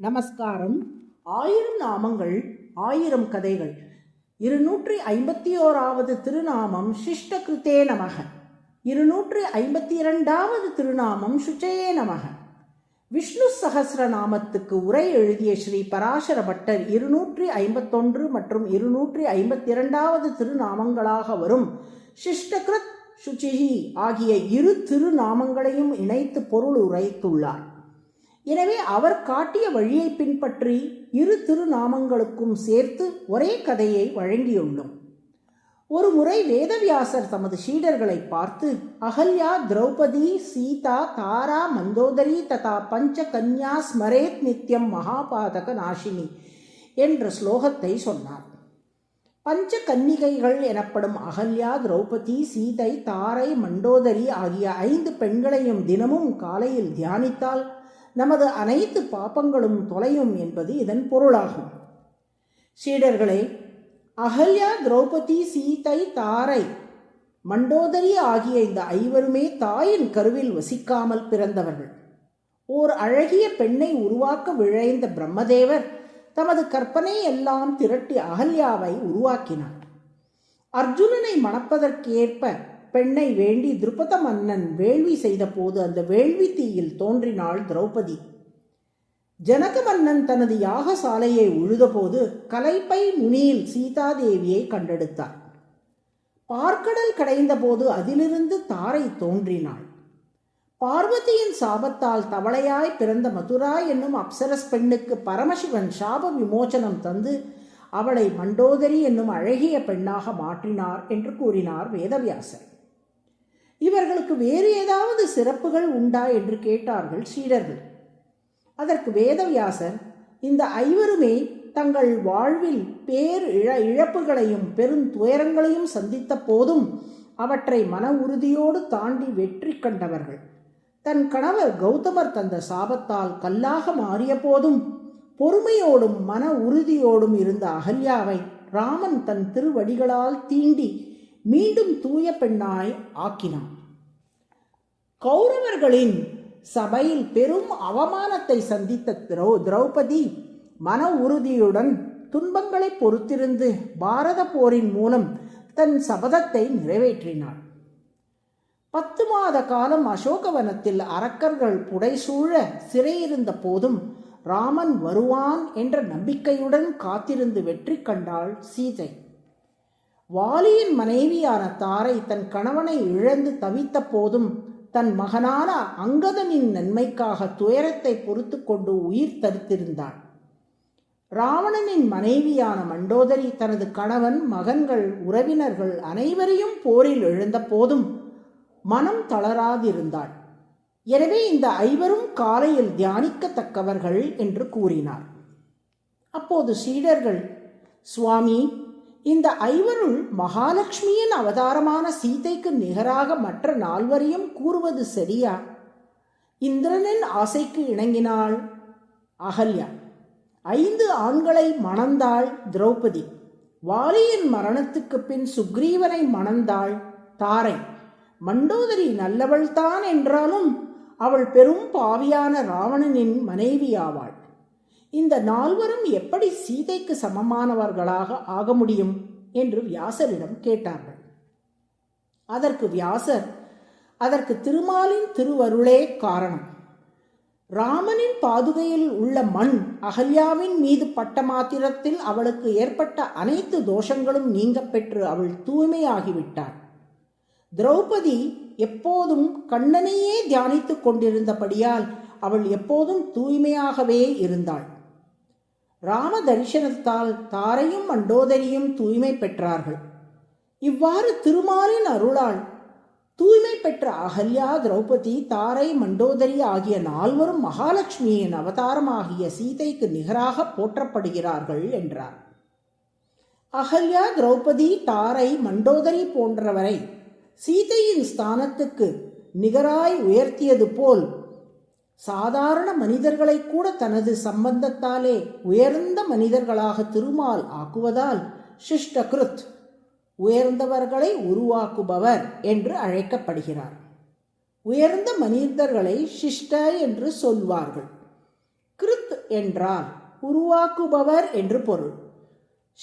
நமஸ்காரம். ஆயிரம் நாமங்கள் ஆயிரம் கதைகள். இருநூற்றி ஐம்பத்தி ஓராவது திருநாமம் சிஷ்ட கிருத்தே நமக. இருநூற்றி ஐம்பத்தி இரண்டாவது திருநாமம் சுச்சயே நமக. விஷ்ணு சகசிர நாமத்துக்கு உரை எழுதிய ஸ்ரீ பராசர பட்டர் இருநூற்றி ஐம்பத்தொன்று மற்றும் இருநூற்றி ஐம்பத்தி இரண்டாவது திருநாமங்களாக வரும் சிஷ்டகிருத் சுச்சிஹி ஆகிய இரு திருநாமங்களையும் இணைத்து பொருள் உரைத்துள்ளார் எனவே அவர் காட்டிய வழியை பின்பற்றி இரு திருநாமங்களுக்கும் சேர்த்து ஒரே கதையை வழங்கியுள்ளோம். ஒரு முறை வேதவியாசர் தமது சீடர்களை பார்த்து அகல்யா திரௌபதி சீதா தாரா மந்தோதரி ததா பஞ்ச கன்யா ஸ்மரேத் நித்யம் மகாபாதக நாஷினி என்ற ஸ்லோகத்தை சொன்னார். பஞ்ச கன்னிகைகள் எனப்படும் அகல்யா திரௌபதி சீதை தாரை மண்டோதரி ஆகிய ஐந்து பெண்களையும் தினமும் காலையில் தியானித்தால் நமது அனைத்து பாப்பங்களும் தொலையும் என்பது இதன் பொருளாகும். சீடர்களே அகல்யா திரௌபதி சீதை தாரை மண்டோதரி ஆகிய இந்த ஐவருமே தாயின் கருவில் வசிக்காமல் பிறந்தவர்கள். ஓர் அழகிய பெண்ணை உருவாக்க விழைந்த பிரம்மதேவர் தமது கற்பனை எல்லாம் திரட்டி அகல்யாவை உருவாக்கினார். அர்ஜுனனை மணப்பதற்கேற்ப பெண்ணை வேண்டி திருப்பத மன்னன் வேள்வி செய்தபோது அந்த வேள்வி தீயில் தோன்றினாள் திரௌபதி. ஜனக மன்னன் தனது யாகசாலையை உழுதபோது கலைப்பை முனியில் சீதாதேவியை கண்டெடுத்தார் பார்க்கடல் கடைந்தபோது அதிலிருந்து தாரை தோன்றினாள். பார்வதியின் சாபத்தால் தவளையாய் பிறந்த மதுரா என்னும் அப்சரஸ் பெண்ணுக்கு பரமசிவன் சாப விமோசனம் தந்து அவளை மண்டோதரி என்னும் அழகிய பெண்ணாக மாற்றினார் என்று கூறினார் வேதவியாசர். இவர்களுக்கு வேறு ஏதாவது சிறப்புகள் உண்டா என்று கேட்டார்கள் சீடர்கள். அதற்கு வேதவியாசர் இந்த ஐவருமே தங்கள் வாழ்வில் பேர் இழ இழப்புகளையும் பெரும் துயரங்களையும் சந்தித்த போதும் அவற்றை மன உறுதியோடு தாண்டி வெற்றி கண்டவர்கள். தன் கணவர் கௌதமர் தந்த சாபத்தால் கல்லாக மாறிய போதும் பொறுமையோடும் மன உறுதியோடும் இருந்த அகல்யாவை ராமன் தன் திருவடிகளால் தீண்டி மீண்டும் தூய பெண்ணாய் ஆக்கினான். கௌரவர்களின் சபையில் பெரும் அவமானத்தை சந்தித்த திரௌ திரௌபதி மன உறுதியுடன் துன்பங்களை பொறுத்திருந்து பாரத போரின் மூலம் தன் சபதத்தை நிறைவேற்றினாள். பத்து மாத காலம் அசோகவனத்தில் அரக்கர்கள் புடைசூழ சிறையிருந்த போதும் ராமன் வருவான் என்ற நம்பிக்கையுடன் காத்திருந்து வெற்றி கண்டாள் சீதை. வாலியின் மனைவியான தாரை தன் கணவனை இழந்து தவித்த போதும் தன் மகனான அங்கதனின் நன்மைக்காக துயரத்தை பொறுத்து கொண்டு உயிர் தரித்திருந்தாள். ராவணனின் மனைவியான மண்டோதரி தனது கணவன் மகன்கள் உறவினர்கள் அனைவரையும் போரில் எழுந்த போதும் மனம் தளராதிருந்தாள். எனவே இந்த ஐவரும் காலையில் தியானிக்கத்தக்கவர்கள் என்று கூறினார். அப்போது சீடர்கள் சுவாமி இந்த ஐவருள் மகாலட்சுமியின் அவதாரமான சீதைக்கு நிகராக மற்ற நால்வரையும் கூறுவது சரியா இந்திரனின் ஆசைக்கு இணங்கினாள் அகல்யா. ஐந்து ஆண்களை மணந்தாள் திரௌபதி. வாலியின் மரணத்துக்கு பின் சுக்ரீவனை மணந்தாள் தாரை. மண்டோதரி நல்லவள்தான் என்றாலும் அவள் பெரும் பாவியான ராவணனின் மனைவியாவாள். இந்த நால்வரும் எப்படி சீதைக்கு சமமானவர்களாக ஆக முடியும் என்று வியாசரிடம் கேட்டார்கள். அதற்கு வியாசர் அதற்கு திருமாலின் திருவருளே காரணம். ராமனின் பாதுகையில் உள்ள மண் அகல்யாவின் மீது பட்ட மாத்திரத்தில் அவளுக்கு ஏற்பட்ட அனைத்து தோஷங்களும் நீங்க பெற்று அவள் தூய்மையாகிவிட்டாள். திரௌபதி எப்போதும் கண்ணனையே தியானித்துக் கொண்டிருந்தபடியால் அவள் எப்போதும் தூய்மையாகவே இருந்தாள். ராம தரிசனத்தால் தாரையும் மண்டோதரியும் தூய்மை பெற்றார்கள். இவ்வாறு திருமாலின் அருளால் தூய்மை பெற்ற அகல்யா திரௌபதி தாரை மண்டோதரி ஆகிய நால்வரும் மகாலட்சுமியின் அவதாரமாகிய சீதைக்கு நிகராக போற்றப்படுகிறார்கள் என்றார். அகல்யா திரௌபதி தாரை மண்டோதரி போன்றவரை சீதையின் ஸ்தானத்துக்கு நிகராய் உயர்த்தியது போல் சாதாரண மனிதர்களை கூட தனது சம்பந்தத்தாலே உயர்ந்த மனிதர்களாக திருமால் ஆக்குவதால் சிஷ்டகிருத் உயர்ந்தவர்களை உருவாக்குபவர் என்று அழைக்கப்படுகிறார். உயர்ந்த மனிதர்களை சிஷ்ட என்று சொல்வார்கள். கிருத் என்றால் உருவாக்குபவர் என்று பொருள்.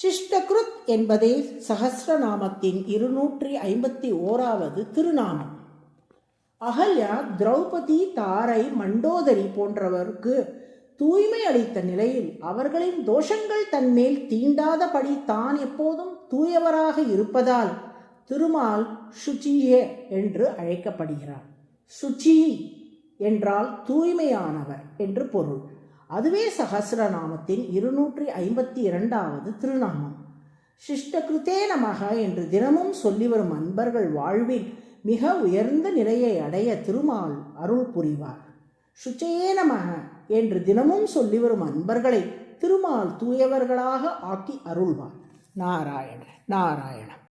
சிஷ்டகிருத் என்பதே சகசிரநாமத்தின் இருநூற்றி ஐம்பத்தி ஓராவது திருநாமம். அகல்யா திரௌபதி தாரை மண்டோதரி போன்றவருக்கு தூய்மை அளித்த நிலையில் அவர்களின் தோஷங்கள் தன்மேல் தீண்டாதபடி தான் எப்போதும் தூயவராக இருப்பதால் திருமால் சுச்சியே என்று அழைக்கப்படுகிறார். சுச்சி என்றால் தூய்மையானவர் என்று பொருள். அதுவே சகசிரநாமத்தின் இருநூற்றி ஐம்பத்தி இரண்டாவது திருநாமம். சிஷ்டகிருத்தே நமக என்று தினமும் சொல்லி வரும் அன்பர்கள் வாழ்வில் மிக உயர்ந்த நிலையை அடைய திருமால் அருள் புரிவார். சுச்சையே நமக என்று தினமும் சொல்லி வரும் அன்பர்களை திருமால் தூயவர்களாக ஆக்கி அருள்வார். நாராயண நாராயணம்